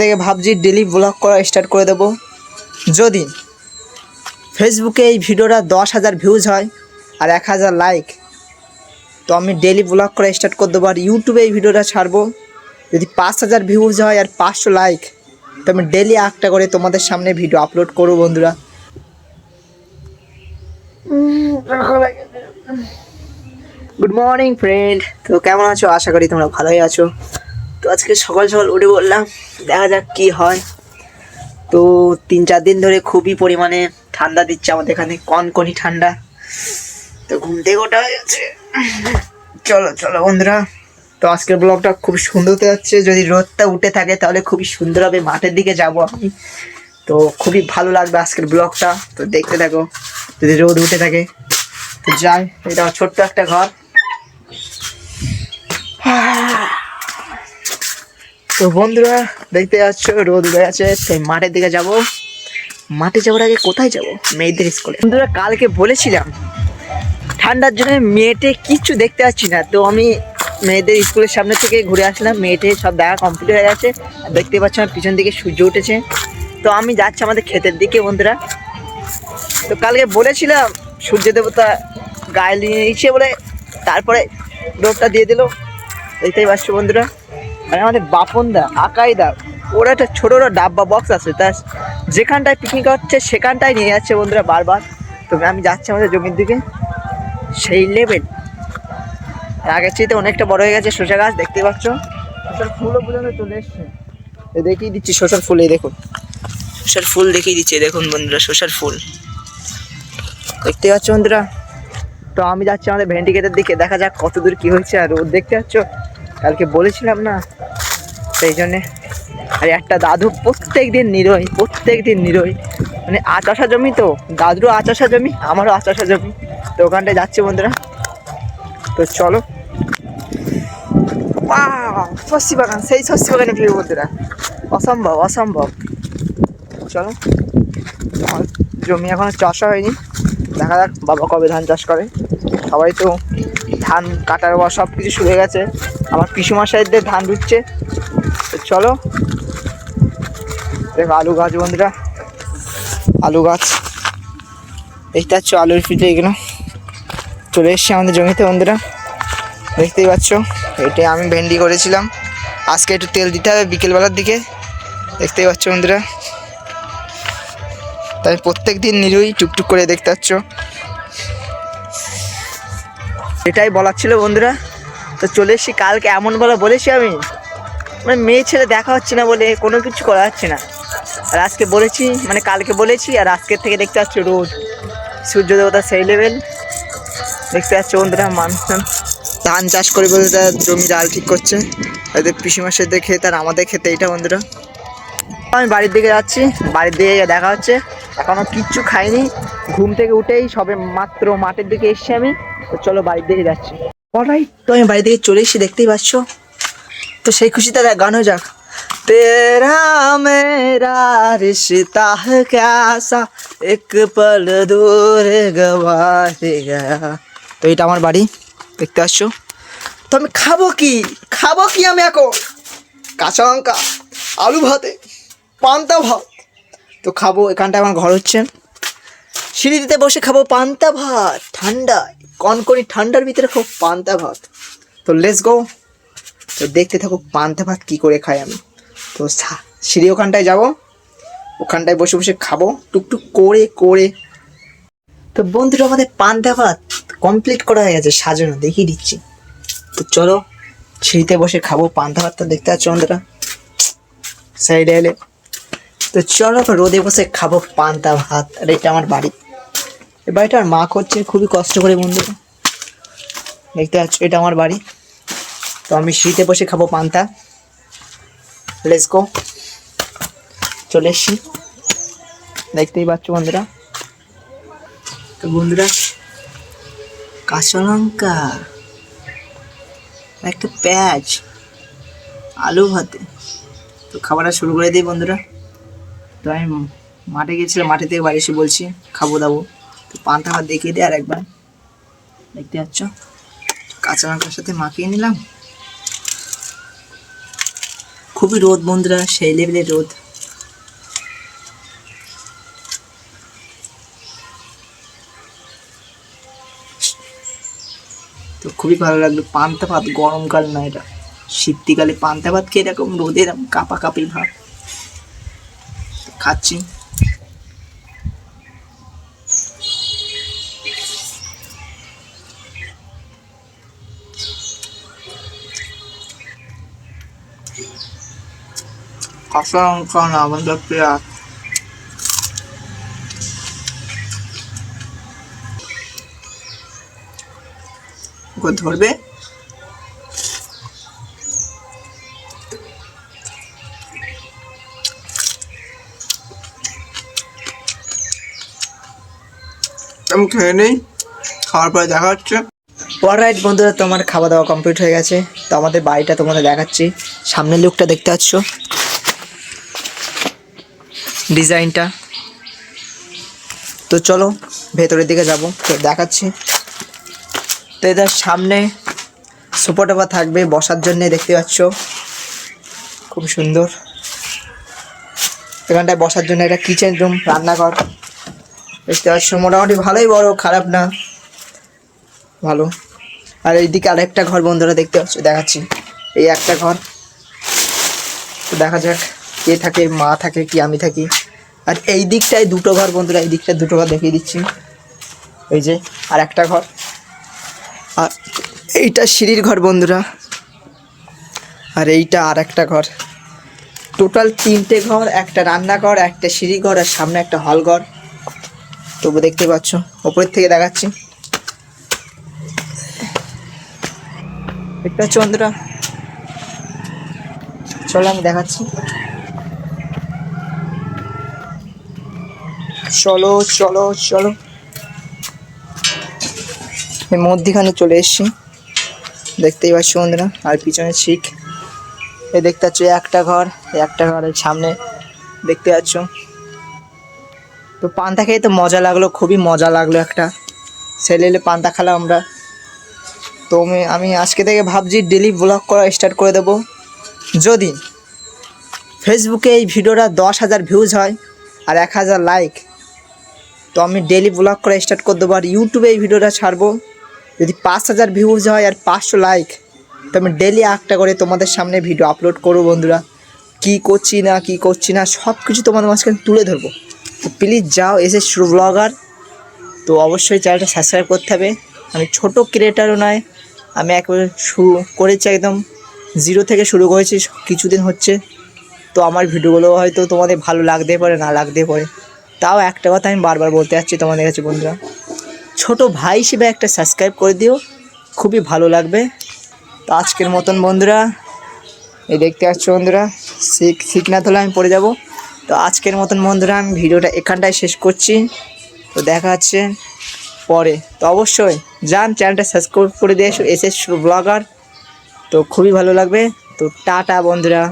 থেকে ভাবছি daily blog করা স্টার্ট করে দেবো। যদি ফেসবুকে এই ভিডিওটা দশ হাজার ভিউজ হয় আর এক হাজার লাইক তো আমি ডেলি ব্লগ করা স্টার্ট করে দেবো আর ইউটিউবে এই ভিডিওটা ছাড়বো। যদি পাঁচ হাজার ভিউজ হয় আর পাঁচশো লাইক তো আমি ডেলি একটা করে তোমাদের সামনে ভিডিও আপলোড করব বন্ধুরা। গুড মর্নিং ফ্রেন্ড তো কেমন আছো? আশা করি তোমরা ভালোই আছো। তো আজকে সকাল সকাল উঠে বললাম, দেখা যাক কি হয়। তো তিন চার দিন ধরে খুবই পরিমাণে ঠান্ডা দিচ্ছে আমাদের এখানে, কনকনি ঠান্ডা। তো ঘুম থেকে ওঠা হয়ে গেছে। চলো চলো বন্ধুরা। তো আজকের ব্লগটা খুব সুন্দর হতে যাচ্ছে। যদি রোদটা উঠে থাকে তাহলে খুবই সুন্দর হবে। মাঠের দিকে যাব আমি। তো খুবই ভালো লাগবে আজকের ব্লগটা। তো দেখতে থাকো, যদি রোদ উঠে থাকে। তো যাই, এটা ছোট্ট একটা ঘর। তো বন্ধুরা, দেখতে যাচ্ছ রোদ উঠে আছে তাই মাঠের দিকে যাব। মাঠে যাওয়ার আগে কোথায় যাব? মেয়েদের স্কুলে। বন্ধুরা, কালকে বলেছিলাম, ঠান্ডার জন্য মেয়েটে কিচ্ছু দেখতে পাচ্ছি না। তো আমি মেয়েদের স্কুলের সামনে থেকে ঘুরে আসলাম, মেয়েটে সব দেখা কমপ্লিট হয়ে গেছে। দেখতে পাচ্ছি, আমার পিছন দিকে সূর্য উঠেছে। তো আমি যাচ্ছি আমাদের ক্ষেতের দিকে, বন্ধুরা। তো কালকে বলেছিলাম, সূর্য দেবতা গায়ে নিয়ে বলে, তারপরে রোদটা দিয়ে দিল। দেখতেই পাচ্ছ, বন্ধুরা। মানে আমাদের বাপনদা আকাইদা, ওরা একটা ছোটো ডাব্বা বক্স আছে, তা যেখানটায় পিকনিক হচ্ছে সেখানটায় নিয়ে যাচ্ছে বন্ধুরা বারবার। তো আমি যাচ্ছি আমাদের জমির দিকে। সেই লেভেল আর আগের চাইতে অনেকটা বড় হয়ে গেছে শসা গাছ, দেখতে পাচ্ছ? শসার ফুলও পর্যন্ত চলে এসছে। দেখিয়ে দিচ্ছি শসার ফুল, এই দেখুন। শসার ফুল দেখিয়ে দিচ্ছি দেখুন বন্ধুরা শসার ফুল। দেখতে পাচ্ছ বন্ধুরা? তো আমি যাচ্ছি আমাদের ভেন্ডি ক্ষেতের দিকে, দেখা যাক কত দূর কী হয়েছে আর রোদ দেখতে পাচ্ছ? কালকে বলেছিলাম না? সেই জন্যে। আর একটা দাদু প্রত্যেক দিন নিরোই প্রত্যেক দিন নিরোই মানে আচাষা জমি তো? দাদুরও আচাষা জমি, আমারও আচাষা জমি। তো ওখানটায় যাচ্ছে বন্ধুরা। তো চলো। শস্যি বাগান, সেই শস্যি বাগানে ভিড় বন্ধুরা। অসম্ভব অসম্ভব। চলো। আমার জমি এখনও চাষা হয়নি। দেখা যাক বাবা কবে ধান চাষ করে। সবাই তো ধান কাটার বা সব কিছু শুরু হয়ে গেছে। আমার পিসুমাশাইদের ধান তো চলো, দেখো আলু গাছ বন্ধুরা, আলু গাছ। দেখতে পাচ্ছ আলুর পিঠে এগুলো। চলে এসছে আমাদের জমিতে বন্ধুরা। দেখতেই পাচ্ছ এটাই আমি ভেন্ডি করেছিলাম। আজকে একটু তেল দিতে হবে বিকেলবেলার দিকে। দেখতেই পাচ্ছ বন্ধুরা। তাই প্রত্যেক দিন নিরুই টুকটুক করে দেখতে পাচ্ছ। এটাই বলার ছিল বন্ধুরা। তো চলে এসছি কালকে এমন বলা বলেছি আমি। মানে মেয়ে ছেলে দেখা হচ্ছে না বলে কোনো কিছু করা হচ্ছে না। আর আজকে বলেছি মানে কালকে বলেছি, আর আজকের থেকে দেখতে পাচ্ছ রোদ। সূর্য দেবতা সেই লেভেল দেখতে পাচ্ছ বন্ধুরা মানুষ ধান চাষ করে বলে তার জমি জাল ঠিক করছে। এদের পিসিমাসের খেতে তার আমাদের খেতে এইটা বন্ধুরা। আমি বাড়ির দিকে যাচ্ছি, বাড়ির দিকে দেখা হচ্ছে। এখনও কিচ্ছু খাইনি। ঘুম থেকে উঠেই সবে মাত্র মাঠের দিকে এসছি আমি। তো চলো বাড়ির দিকে যাচ্ছি। অলরাইট তো আমি বাড়ি থেকে চলে এসে দেখতেই পাচ্ছ। তো সেই খুশিতে গানও যাক। তেরা মেরা রিশতা ক্যাসা, এক পল দূরে গবাতে গয়া। তো এটা আমার বাড়ি, দেখতে পাচ্ছ। তো আমি খাব কি? খাব কি আমি এখন? কাঁচা লঙ্কা, আলু ভাতে, পান্তা ভাত। তো খাব এখানটা আমার ঘর হচ্ছে। সিঁড়ি দিতে বসে খাব পান্তা ভাত, ঠান্ডায়। কনকনি ঠান্ডার ভিতরে খাব পান্তা ভাত। তো লেস গো তো দেখতে থাকো পান্তা ভাত কী করে খাই আমি। তো সিঁড়ি ওখানটায় যাব। ওখানটায় বসে বসে খাব। টুকটুক করে করে। তো বন্ধুরা, আমাদের পান্তা ভাত কমপ্লিট করা হয়ে গেছে, সাজানো, দেখিয়ে দিচ্ছি। তো চলো, সিঁড়িতে বসে খাব পান্তা ভাতটা, দেখতে পাচ্ছ বন্ধুরা? সাইডে এলে। তো চলো, রোদে বসে খাব পান্তা ভাত, আর এটা আমার বাড়ি। এই বাড়িটা আমার মা করছে, খুবই কষ্ট করে বন্ধুরা। দেখতে পাচ্ছ এটা আমার বাড়ি। তো আমি শীতে বসে খাব পান্তা। লেটস গো চলে এসছি। দেখতেই পাচ্ছ বন্ধুরা। তো বন্ধুরা কাঁচা লঙ্কা একটা পেঁয়াজ, আলু ভাতে। তো খাবারটা শুরু করে দিই বন্ধুরা। তো আমি মাঠে গিয়েছিলাম মাঠে থেকে বাড়ি এসে বলছি, খাব দাবো। তো পান্তা ভাত দেখিয়ে দিই আর একবার। দেখতে পাচ্ছ? কাঁচা লঙ্কার সাথে মাখিয়ে নিলাম। খুবই রোদ বন্ধুরা, সেই লেভেলের রোদ। তো খুবই ভালো লাগল। পান্তা ভাত গরমকাল না এটা। শীতকালে পান্তা ভাত খেয়ে এরকম রোদে এরকম কাপা কাপি ভাব। খাচ্ছি। কাঁচা লঙ্কা না ওকে ধরবে আমি খেয়ে নেই খাওয়ার পরে দেখা হচ্ছে রাইট বন্ধুরা, তোমার খাওয়া দাওয়া কমপ্লিট হয়ে গেছে। তো আমাদের বাড়িটা তোমাদের দেখাচ্ছি। সামনের লুকটা দেখতে পাচ্ছ। ডিজাইনটা। তো চলো, ভেতরের দিকে যাব, তো দেখাচ্ছি। তো এদের সামনে সোফা টোফা থাকবে, বসার জন্য দেখতে পাচ্ছ। খুব সুন্দর। এখানটায় বসার জন্য একটা কিচেন রুম রান্নাঘর। দেখতে পাচ্ছ, মোটামুটি ভালোই বড়, খারাপ না। ভালো। আর এইদিকে আরেকটা ঘর বন্ধুরা দেখতে পাচ্ছ, দেখাচ্ছি। এই একটা ঘর। দেখা যাক। কে থাকে, মা থাকে কি, আমি থাকি। আর এই দিকটায় দুটো ঘর, বন্ধুরা, এই দিকটায় দুটো ঘর দেখিয়ে দিচ্ছি। এই যে, আর একটা ঘর। আর এইটা সিঁড়ির ঘর, বন্ধুরা। আর এইটা আর একটা ঘর। টোটাল তিনটে ঘর, একটা রান্নাঘর, একটা সিঁড়ি ঘর, আর সামনে একটা হল ঘর। তবু দেখতে পাচ্ছ, ওপরের থেকে দেখাচ্ছি। দেখতে পাচ্ছ, বন্ধুরা? চলো, আমি দেখাচ্ছি। চলো চলো চলো। এই মধ্যিখানে চলে এসছি। দেখতেই পাচ্ছি বন্ধুরা, আর পিছনে শিখ এই দেখতে পাচ্ছ একটা ঘর একটা ঘরের সামনে দেখতে পাচ্ছ। তো পান্তা খেয়ে তো মজা লাগল, খুবই মজা লাগল একটা। ছেলে এলে পান্তা খেলাম আমরা। তো আমি আমি আজকে থেকে ভাবছি ডেলি ব্লগ করা স্টার্ট করে দেবো। যদি ফেসবুকে এই ভিডিওটা দশ হাজার ভিউজ হয় আর এক হাজার লাইক তো আমি ডেলি ব্লগ করা স্টার্ট করে দেবো আর ইউটিউবে এই ভিডিওটা ছাড়বো। যদি পাঁচ হাজার ভিউজ হয় আর পাঁচশো লাইক তো আমি ডেলি একটা করে তোমাদের সামনে ভিডিও আপলোড করব বন্ধুরা। কী করছি না, কী করছি না সব কিছু তোমাদের মাঝখানে তুলে ধরবো। তো প্লিজ যাও, এসে শুরু ব্লগার তো অবশ্যই চ্যানেলটা সাবস্ক্রাইব করতে হবে। আমি ছোটো ক্রিয়েটারও নয়, আমি একবার শুরু করেছি একদম জিরো থেকে শুরু করেছি, কিছুদিন হচ্ছে। তো আমার ভিডিওগুলো হয়তো তোমাদের ভালো লাগতে পারে, না লাগতে পারে। তাও একটা কথা আমি বারবার বলতে যাচ্ছি তোমাদের কাছে, বন্ধুরা। ছোট ভাই হিসেবে একটা সাবস্ক্রাইব করে দিও, খুবই ভালো লাগবে। তো আজকের মতন, বন্ধুরা, এই দেখতে পাচ্ছ, বন্ধুরা, শিখ শিখ না হলে আমি পড়ে যাব। তো আজকের মতন, বন্ধুরা, আমি ভিডিওটা এখানটায় শেষ করছি। তো দেখা হচ্ছে পরে। তো অবশ্যই যান, চ্যানেলটা সাবস্ক্রাইব করে দিয়ে এস এস ব্লগার। তো খুবই ভালো লাগবে। তো টাটা, বন্ধুরা।